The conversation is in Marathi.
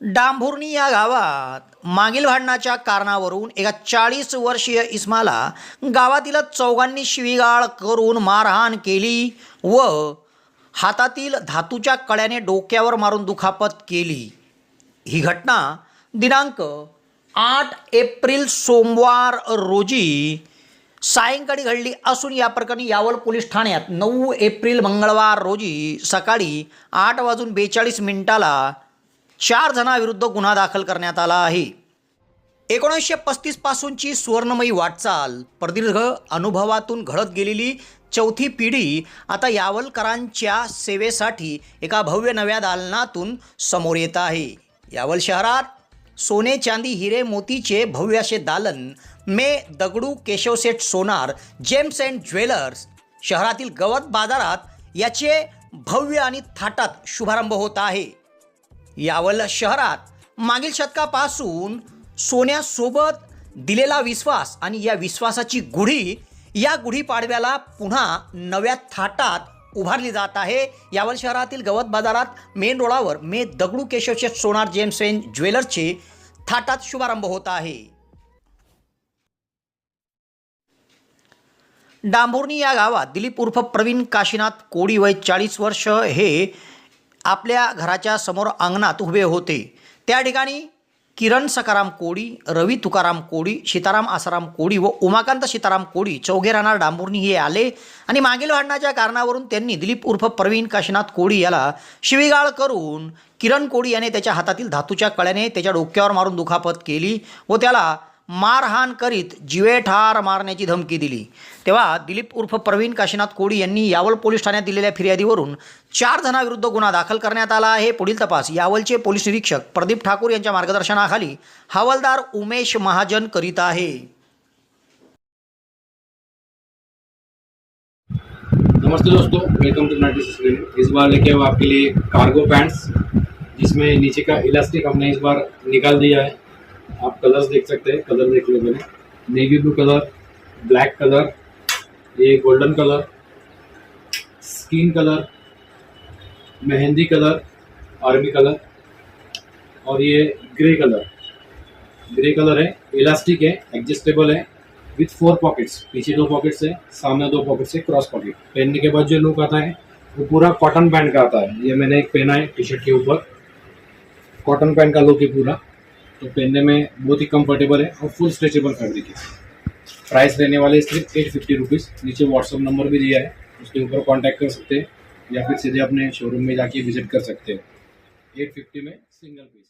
डांभुर्णी या गावात मागील भांडणाच्या कारणावरून एका चाळीस वर्षीय इस्माला गावातील चौघांनी शिवीगाळ करून मारहाण केली व हातातील धातूच्या कड्याने डोक्यावर मारून दुखापत केली. ही घटना दिनांक आठ एप्रिल सोमवार रोजी सायंकाळी घडली असून या प्रकरणी यावल पोलीस ठाण्यात नऊ एप्रिल मंगळवार रोजी सकाळी आठ वाजून बेचाळीस मिनिटाला चार जणांविरुद्ध गुन्हा दाखल करण्यात आला आहे. एकोणीसशे पस्तीसपासूनची सुवर्णमयी वाटचाल प्रदीर्घ अनुभवातून घडत गेलेली चौथी पिढी आता यावलकरांच्या सेवेसाठी एका भव्य नव्या दालनातून समोर येत आहे. यावल शहरात सोने चांदी हिरे मोतीचे भव्य असे दालन मे Dagdu Keshavseth Sonar gems and jewellers शहरातील गवत बाजारात याचे भव्य आणि थाटात शुभारंभ होत आहे. यावल शहरात मागील शतकापासून सोन्यासोबत दिलेला विश्वास आणि या विश्वासाची गुढी या गुढीपाडव्याला पुन्हा नव्या थाटात उभारली जात आहे. यावल शहरातील गवत बाजारात मेन रोडावर मे दगडू केशवचे सोनार जेम्स एन ज्वेलर्सचे थाटात शुभारंभ होत आहे. डांभोर्णी या गावात दिलीप उर्फ प्रवीण काशीनाथ कोडी वय चाळीस वर्ष हे आपल्या घराच्या समोर अंगणात उभे होते. त्या ठिकाणी किरण सकाराम कोडी रवी तुकाराम कोडी सीताराम आसाराम कोडी व उमाकांत सीताराम कोडी चौघे राहणार डांबुर्णी हे आले आणि मागील भांडणाच्या कारणावरून त्यांनी दिलीप उर्फ प्रवीण काशीनाथ कोडी याला शिवीगाळ करून किरण कोडी याने त्याच्या हातातील धातूच्या कळ्याने त्याच्या डोक्यावर मारून दुखापत केली व त्याला मारहाण करीत जिवे ठार मारण्याची धमकी दिली. तेव्हा दिलीप उर्फ प्रवीण काशीनाथ कोडी यांनी यावल पोलीस ठाण्यात दिलेल्या फिर्यादीवरून चार जणांविरुद्ध गुन्हा दाखल करण्यात आला आहे. पुढील तपास. यावलचे पोलीस निरीक्षक प्रदीप ठाकूर यांच्या मार्गदर्शनाखाली हवालदार उमेश महाजन करीत आहे. नमस्ते दोस्तों. वेलकम टू नाइटी सिस्टम इस बार लेके आए आपके लिए कार्गो पैंट्स जिसमें नीचे का इलास्टिक हमने इस बार निकाल दिया है। आप कलर्स देख सकते हैं कलर देख लो मैंने। Navy blue colour black colour ये golden colour skin colour mehndi colour army colour और ये ग्रे कलर ग्रे कलर है इलास्टिक है एडजस्टेबल है विथ फोर पॉकेट्स पीछे दो पॉकेट्स है, सामने दो पॉकेट्स है क्रॉस पॉकेट पहनने के बाद जो लुक आता है, वो पूरा कॉटन पैंट का आता है। ये मैंने एक पहना है टी शर्ट के ऊपर। कॉटन पैंट का लुक है पूरा। तो पहनने में बहुत ही कंफर्टेबल है और फुल स्ट्रेचेबल फैब्रिक है। प्राइस रहने वाले सिर्फ़ एट फिफ्टी रुपीज़ नीचे व्हाट्सअप नंबर भी दिया है। उसके ऊपर कॉन्टैक्ट कर सकते हैं या फिर सीधे अपने शोरूम में जाके विज़िट कर सकते हैं। एट फिफ्टी में सिंगल पीस